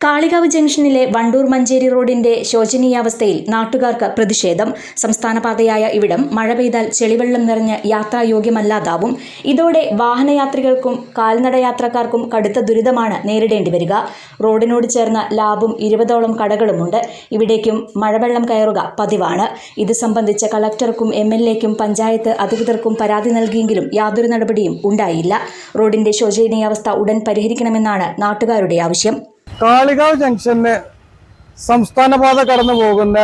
കാളികാവ് ജംഗ്ഷനിലെ വണ്ടൂർ മഞ്ചേരി റോഡിന്റെ ശോചനീയാവസ്ഥയിൽ നാട്ടുകാർക്ക് പ്രതിഷേധം. സംസ്ഥാനപാതയായ ഇവിടം മഴ പെയ്താൽ ചെളിവെള്ളം നിറഞ്ഞ് യാത്രായോഗ്യമല്ലാതാവും. ഇതോടെ വാഹനയാത്രികൾക്കും കാൽനടയാത്രക്കാർക്കും കടുത്ത ദുരിതമാണ് നേരിടേണ്ടി വരിക. റോഡിനോട് ചേർന്ന ലാബും ഇരുപതോളം കടകളുമുണ്ട്. ഇവിടേക്കും മഴവെള്ളം കയറുക പതിവാണ്. ഇത് സംബന്ധിച്ച് കളക്ടർക്കും എം എൽ എക്കും പഞ്ചായത്ത് അധികൃതർക്കും പരാതി നൽകിയെങ്കിലും യാതൊരു നടപടിയും ഉണ്ടായില്ല. റോഡിന്റെ ശോചനീയാവസ്ഥ ഉടൻ പരിഹരിക്കണമെന്നാണ് നാട്ടുകാരുടെ ആവശ്യം. കാളികാവ് ജംഗ്ഷന് സംസ്ഥാന പാത കടന്നു പോകുന്ന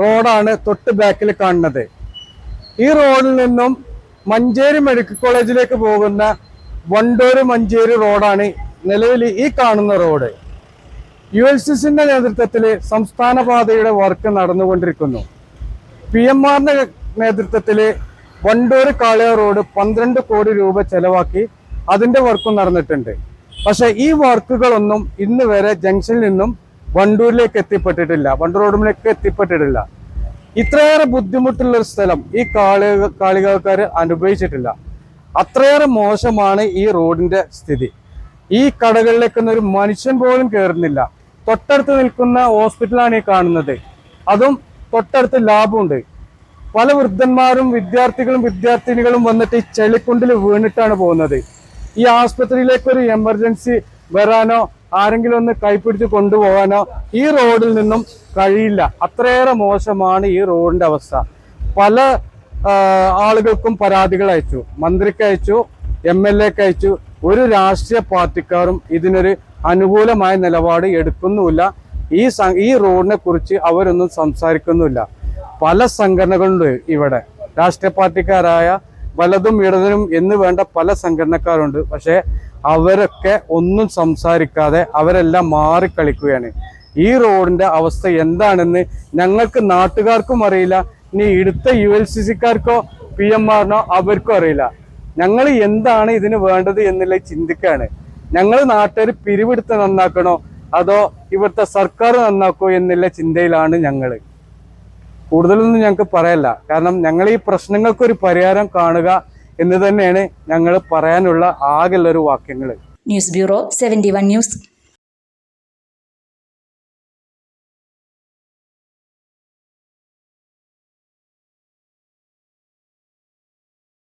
റോഡാണ് തൊട്ട് ബാക്കിൽ കാണുന്നത്. ഈ റോഡിൽ നിന്നും മഞ്ചേരി മെഡിക്കൽ കോളേജിലേക്ക് പോകുന്ന വണ്ടൂര് മഞ്ചേരി റോഡാണ് നിലവിൽ ഈ കാണുന്ന റോഡ്. യു എൽ സി സിന്റെ നേതൃത്വത്തിൽ സംസ്ഥാന പാതയുടെ വർക്ക് നടന്നുകൊണ്ടിരിക്കുന്നു. പി എം ആറിന്റെ നേതൃത്വത്തിൽ വണ്ടൂർ കാളിയ റോഡ് പന്ത്രണ്ട് കോടി രൂപ ചെലവാക്കി അതിന്റെ വർക്കും നടന്നിട്ടുണ്ട്. പക്ഷെ ഈ വർക്കുകളൊന്നും ഇന്ന് വരെ ജംഗ്ഷനിൽ നിന്നും വണ്ടൂരിലേക്ക് എത്തിപ്പെട്ടിട്ടില്ല. വണ്ടൂർ റോഡിലേക്ക് എത്തിപ്പെട്ടിട്ടില്ല. ഇത്രയേറെ ബുദ്ധിമുട്ടുള്ള ഒരു സ്ഥലം ഈ കാളി കാളികക്കാർ അനുഭവിച്ചിട്ടില്ല. അത്രയേറെ മോശമാണ് ഈ റോഡിന്റെ സ്ഥിതി. ഈ കടകളിലേക്കൊന്നും ഒരു മനുഷ്യൻ പോലും കയറുന്നില്ല. തൊട്ടടുത്ത് നിൽക്കുന്ന ഹോസ്പിറ്റലാണ് ഈ കാണുന്നത്. അതും തൊട്ടടുത്ത് ലാബുണ്ട്. പല വൃദ്ധന്മാരും വിദ്യാർത്ഥികളും വിദ്യാർത്ഥിനികളും വന്നിട്ട് ഈ ചെളിക്കുണ്ടിൽ വീണിട്ടാണ് പോകുന്നത്. ഈ ആസ്പത്രിയിലേക്ക് ഒരു എമർജൻസി വരാനോ ആരെങ്കിലും ഒന്ന് കൈപ്പിടിച്ച് കൊണ്ടുപോകാനോ ഈ റോഡിൽ നിന്നും കഴിയില്ല. അത്രയേറെ മോശമാണ് ഈ റോഡിന്റെ അവസ്ഥ. പല ആളുകൾക്കും പരാതികൾ അയച്ചു. മന്ത്രിക്ക് അയച്ചു എം എൽ എക്ക് അയച്ചു. ഒരു രാഷ്ട്രീയ പാർട്ടിക്കാരും ഇതിനൊരു അനുകൂലമായ നിലപാട് എടുക്കുന്നുമില്ല. ഈ ഈ റോഡിനെ കുറിച്ച് അവരൊന്നും സംസാരിക്കുന്നുമില്ല. പല സംഘടനകളുണ്ട് ഇവിടെ. രാഷ്ട്രീയ പാർട്ടിക്കാരായ വലതും ഇടതിനും എന്ന് വേണ്ട പല സംഘടനക്കാരുണ്ട്. പക്ഷേ അവരൊക്കെ ഒന്നും സംസാരിക്കാതെ അവരെല്ലാം മാറിക്കളിക്കുകയാണ്. ഈ റോഡിന്റെ അവസ്ഥ എന്താണെന്ന് ഞങ്ങൾക്ക് നാട്ടുകാർക്കും അറിയില്ല. ഇനി ഇടുത്ത യു എൽ സി സിക്കാർക്കോ പി എം ആറിനോ അവർക്കും അറിയില്ല. ഞങ്ങൾ എന്താണ് ഇതിന് വേണ്ടത് എന്നുള്ള ചിന്തിക്കാണ് ഞങ്ങൾ നാട്ടുകാർ പിരിവെടുത്ത് നന്നാക്കണോ? അതോ ഇവിടുത്തെ സർക്കാർ നന്നാക്കോ എന്നുള്ള ചിന്തയിലാണ് ഞങ്ങൾ. കൂടുതലൊന്നും ഞങ്ങൾക്ക് പറയല്ല. കാരണം ഞങ്ങൾ ഈ പ്രശ്നങ്ങൾക്കൊരു പരിഹാരം കാണുക എന്ന് തന്നെയാണ് ഞങ്ങൾ പറയാനുള്ള ആകെയുള്ള ഒരു വാക്യങ്ങൾ news bureau seventy one news.